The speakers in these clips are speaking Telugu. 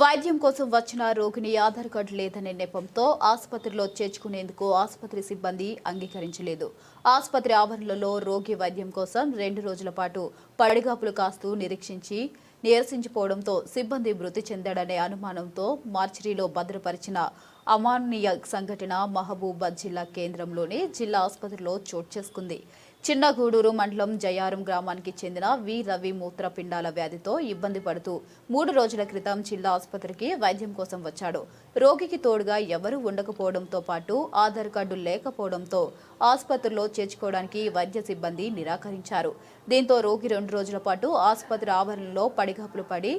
వైద్యం కోసం వచ్చిన రోగిని ఆధార్ కార్డు లేదనే నెపంతో ఆసుపత్రిలో చేర్చుకునేందుకు ఆసుపత్రి సిబ్బంది అంగీకరించలేదు. ఆసుపత్రి ఆవరణలో రోగి వైద్యం కోసం రెండు రోజుల పాటు పడిగాపులు కాస్తూ నిరీక్షించి నీరసించిపోవడంతో సిబ్బంది మృతి చెందాడనే అనుమానంతో మార్చిరీలో భద్రపరిచిన అమానీయ సంఘటన మహబూబాద్ జిల్లా కేంద్రంలోని జిల్లా ఆసుపత్రిలో చోటు చేసుకుంది. చిన్నగూడూరు మండలం జయారం గ్రామానికి చెందిన వి. రవి మూత్రపిండాల వ్యాధితో ఇబ్బంది పడుతూ మూడు రోజుల క్రితం జిల్లా ఆసుపత్రికి వైద్యం కోసం వచ్చాడు. రోగికి తోడుగా ఎవరూ ఉండకపోవడంతో పాటు ఆధార్ కార్డు లేకపోవడంతో ఆసుపత్రిలో చేర్చుకోవడానికి వైద్య సిబ్బంది నిరాకరించారు. దీంతో రోగి రెండు రోజుల పాటు ఆసుపత్రి ఆవరణలో పడిగాపులు పడి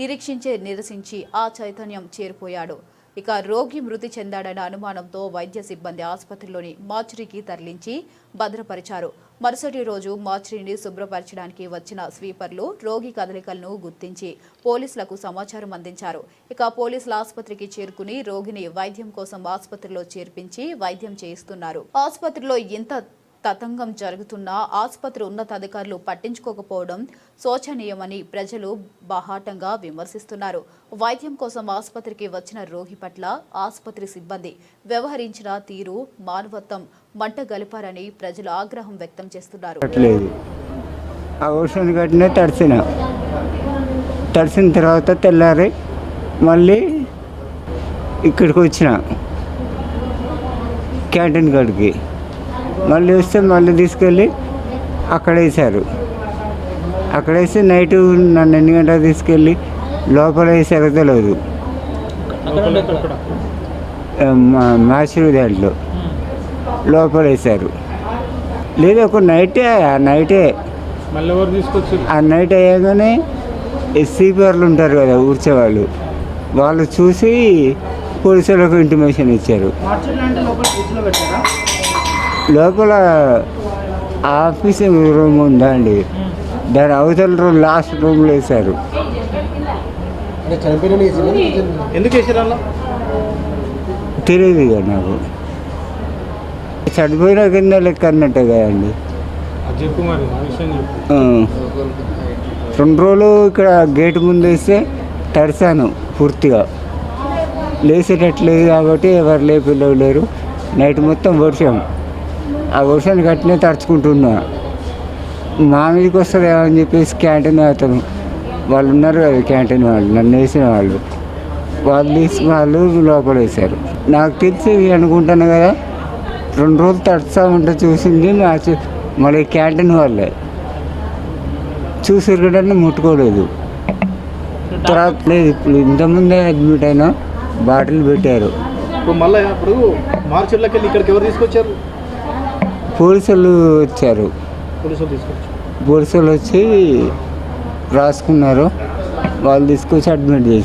నిరీక్షించే నిరసించి ఆ చైతన్యం చేరిపోయాడు. ఇక రోగి మృతి చెందాడన్న అనుమానంతో వైద్య సిబ్బంది ఆసుపత్రిలోని మార్చురీకి తరలించి భద్రపరిచారు. మరుసటి రోజు మార్చురీని శుభ్రపరచడానికి వచ్చిన స్వీపర్లు రోగి కదలికలను గుర్తించి పోలీసులకు సమాచారం అందించారు. ఇక పోలీసులు ఆసుపత్రికి చేరుకుని రోగిని వైద్యం కోసం ఆసుపత్రిలో చేర్పించి వైద్యం చేయిస్తున్నారు. ఆసుపత్రిలో ఇంత తతంగం జరుగుతున్నా ఆసుపత్రి ఉన్నతాధికారులు పట్టించుకోకపోవడం శోచనీయమని ప్రజలు బహాటంగా విమర్శిస్తున్నారు. వైద్యం కోసం ఆసుపత్రికి వచ్చిన రోగి పట్ల ఆసుపత్రి సిబ్బంది వ్యవహరించిన తీరు మానవత్వం మంట గలిపారని ప్రజలు ఆగ్రహం వ్యక్తం చేస్తున్నారు. తడిసిన. తడిసిన తర్వాత తెల్లారి మళ్ళీ ఇక్కడికి వచ్చిన క్యాంటీన్ కాడికి. మళ్ళీ వస్తే మళ్ళీ తీసుకెళ్ళి అక్కడ వేశారు. అక్కడ వేసి నైట్ నన్ను ఎన్ని గంటలకు తీసుకెళ్ళి లోపల వేసారో తెలియదు. మాసిరి దాంట్లో లోపల వేశారు. లేదు ఒక నైటే ఆ నైటే ఆ నైట్ అయ్యాగానే ఎస్సీపీఆర్లు ఉంటారు కదా ఊడ్చేవాళ్ళు వాళ్ళు. చూసి పోలీసులకు ఇంటిమేషన్ ఇచ్చారు. లోపల ఆఫీస్ రూమ్ ఉందా అండి దాని అవతల రూమ్ లాస్ట్ రూమ్లో వేశారు. ఎందుకు వేసారు అలా? తెలియదు ఇక నాకు. చనిపోయిన కింద లెక్క అన్నట్టే కదండి. రెండు రోజులు ఇక్కడ గేట్ ముందు వేస్తే తడిసాను పూర్తిగా. లేచేటట్లేదు కాబట్టి ఎవరు లేపిల్లలు లేరు. నైట్ మొత్తం వర్షం. ఆ వర్షాన్ని కట్టినే తడుచుకుంటున్నా. మా మీదకి వస్తుందేమో అని చెప్పేసి క్యాంటీన్ అతను వాళ్ళు ఉన్నారు కదా క్యాంటీన్ వాళ్ళు నన్ను వేసిన వాళ్ళు. వాళ్ళు తీసి వాళ్ళు లోపల వేశారు. నాకు తెలిసి అనుకుంటాను కదా రెండు రోజులు తడుస్తూ ఉంటే చూసింది మా మళ్ళీ క్యాంటీన్ వాళ్ళే. చూసారు కూడా ముట్టుకోలేదు. తర్వాత లేదు ఇప్పుడు ఇంతకుముందే అడ్మిట్ అయినా బాటిల్ పెట్టారు. మళ్ళీ ఇప్పుడు మార్చిలోకి వెళ్ళి ఇక్కడికి ఎవరు తీసుకొచ్చారు? పోలీసులు వచ్చారు. పోలీసులు వచ్చి రాసుకున్నారు. వాళ్ళు తీసుకొచ్చి అడ్మిట్ చేసి